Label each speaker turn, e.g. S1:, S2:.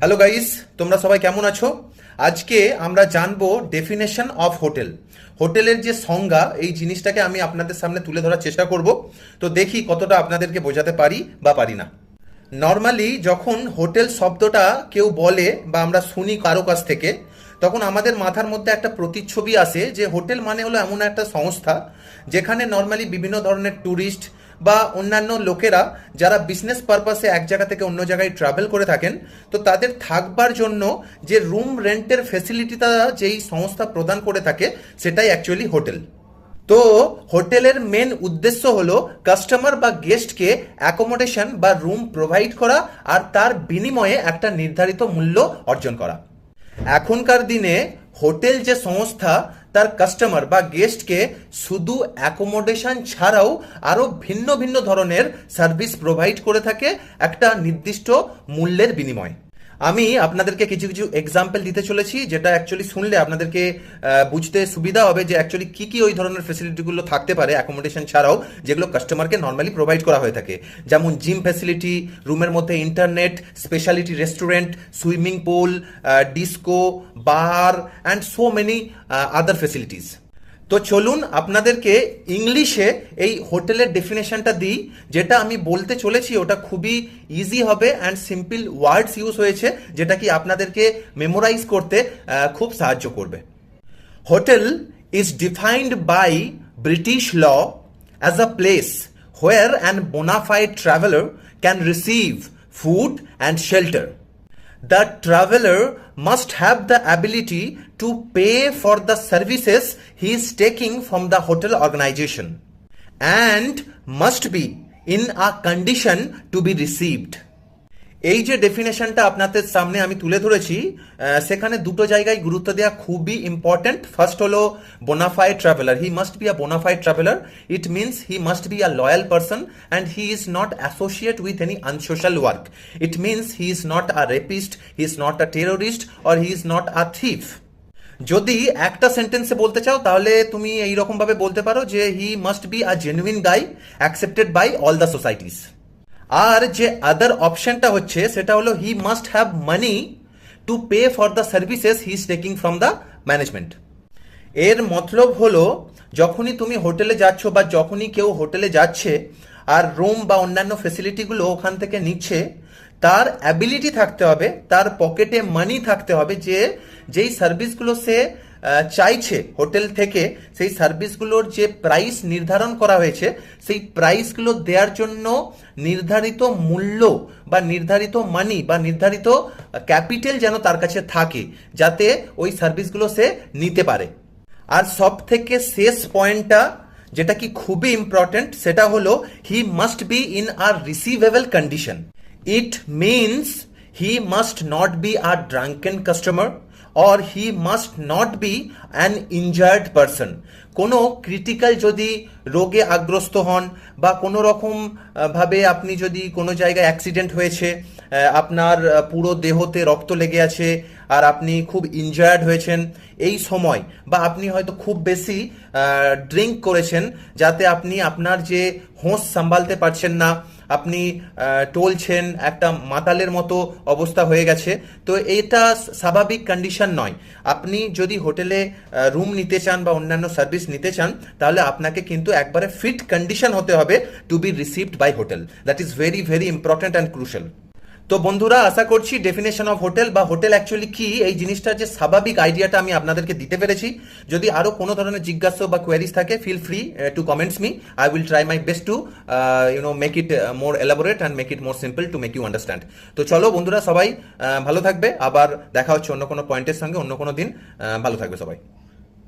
S1: Hello guys তোমরা সবাই কেমন আছো? আজকে আমরা জানব ডেফিনেশন অফ হোটেল হোটেলের যে সংজ্ঞা, এই জিনিসটাকে আমি আপনাদের সামনে তুলে ধরার চেষ্টা করব। তো দেখি কতটা আপনাদেরকে বোঝাতে পারি বা পারি না। নর্মালি যখন হোটেল শব্দটা কেউ বলে বা আমরা শুনি কারও কাছ থেকে, তখন আমাদের মাথার মধ্যে একটা প্রতিচ্ছবি আসে যে হোটেল মানে হলো এমন একটা সংস্থা যেখানে নর্মালি বিভিন্ন ধরনের ট্যুরিস্ট বা অন্যান্য লোকেরা যারা বিজনেস পারপাসে এক জায়গা থেকে অন্য জায়গায় ট্রাভেল করে থাকেন, তো তাদের থাকবার জন্য যে রুম রেন্টের ফেসিলিটি তারা যেই সংস্থা প্রদান করে থাকে, সেটাই অ্যাকচুয়ালি হোটেল তো হোটেলের মেন উদ্দেশ্য হলো কাস্টমার বা গেস্টকে অ্যাকোমোডেশন বা রুম প্রোভাইড করা আর তার বিনিময়ে একটা নির্ধারিত মূল্য অর্জন করা। এখনকার দিনে হোটেল যে সংস্থা তার কাস্টমার বা গেস্টকে শুধু অ্যাকোমোডেশন ছাড়াও আরও ভিন্ন ভিন্ন ধরনের সার্ভিস প্রোভাইড করে থাকে একটা নির্দিষ্ট মূল্যের বিনিময়ে। আমি আপনাদেরকে কিছু কিছু এক্সাম্পল দিতে চলেছি, যেটা অ্যাকচুয়ালি শুনলে আপনাদেরকে বুঝতে সুবিধা হবে যে অ্যাকচুয়ালি কি কি ওই ধরনের ফেসিলিটিগুলো থাকতে পারে অ্যাকোমোডেশন ছাড়াও, যেগুলো কাস্টমারকে নর্মালি প্রোভাইড করা হয়ে থাকে। যেমন জিম ফ্যাসিলিটি রুমের মধ্যে internet speciality restaurant swimming pool disco bar and so many other facilities তো চলুন আপনাদেরকে ইংলিশে এই হোটেলের ডেফিনেশনটা দিই, যেটা আমি বলতে চলেছি ওটা খুবই ইজি হবে অ্যান্ড সিম্পল ওয়ার্ডস ইউজ হয়েছে, যেটা কি আপনাদেরকে মেমোরাইজ করতে খুব সাহায্য করবে। Hotel is defined by British law as a place where an bona fide traveller can receive food and shelter the traveler must have the ability to pay for the services he is taking from the hotel organization and must be in a condition to be received এই যে ডেফিনেশনটা আপনাদের সামনে আমি তুলে ধরেছি সেখানে দুটো জায়গায় গুরুত্ব দেওয়া খুবই ইম্পর্টেন্ট ফার্স্ট হলো bona fide traveller he must be a bona fide traveller it means he must be a loyal person and he is not associate with any unsocial work it means he is not a rapist he is not a terrorist or he is not a thief যদি একটা সেন্টেন্সে বলতে চাও, তাহলে তুমি এইরকম ভাবে বলতে পারো যে he must be a genuine guy accepted by all the societies আর যে আদার অপশনটা হচ্ছে, সেটা হলো he must have money to pay for the services he is taking from the management এর মতলব হলো, যখনই তুমি হোটেলে যাচ্ছ বা যখনই কেউ হোটেলে যাচ্ছে আর রুম বা অন্যান্য ফেসিলিটিগুলো ওখান থেকে নিচ্ছে, তার অ্যাবিলিটি থাকতে হবে, তার পকেটে মানি থাকতে হবে যে, যেই সার্ভিসগুলো সে চাইছে হোটেল থেকে সেই সার্ভিসগুলোর যে প্রাইস নির্ধারণ করা হয়েছে, সেই প্রাইসগুলো দেওয়ার জন্য নির্ধারিত মূল্য বা নির্ধারিত মানি বা নির্ধারিত ক্যাপিটাল যেন তার কাছে থাকে, যাতে ওই সার্ভিসগুলো সে নিতে পারে। আর সব থেকে শেষ পয়েন্টটা যেটা কি খুবই ইম্পর্টেন্ট সেটা হলো he must be in a receivable condition it means he must not be a drunken customer or he must not be an injured person কোনো ক্রিটিক্যাল যদি রোগে আগ্রস্ত হন বা কোনো রকম ভাবে আপনি যদি কোনো জায়গায় অ্যাক্সিডেন্ট হয়েছে আপনার পুরো দেহতে রক্ত লেগে আছে আর আপনি খুব ইনজার্ড হয়েছেন এই সময়, বা আপনি হয়তো খুব বেশি ড্রিঙ্ক করেছেন যাতে আপনি আপনার যে হোঁশ সাম্ভালতে পারছেন না, আপনি টলছেন, একটা মাতালের মতো অবস্থা হয়ে গেছে। তো এটা স্বাভাবিক কন্ডিশন নয়। আপনি যদি হোটেলে রুম নিতে চান বা অন্যান্য সার্ভিস নিতে চান, তাহলে আপনাকে কিন্তু একবারে ফিট কন্ডিশন হতে হবে to be received by hotel that is very very important and crucial তো বন্ধুরা, আশা করছি ডেফিনেশন অফ হোটেল বা হোটেল অ্যাকচুয়ালি কি? এই জিনিসটার যে স্বাভাবিক আইডিয়াটা আমি আপনাদেরকে দিতে পেরেছি। যদি আরও কোনো ধরনের জিজ্ঞাসা বা কোয়ারিজ থাকে feel free to comments me I will try my best to you know make it more elaborate and make it more simple to make you understand তো চলো বন্ধুরা সবাই ভালো থাকবে। আবার দেখা হচ্ছে অন্য কোনো পয়েন্টের সঙ্গে, অন্য কোনো দিন ভালো থাকবে সবাই।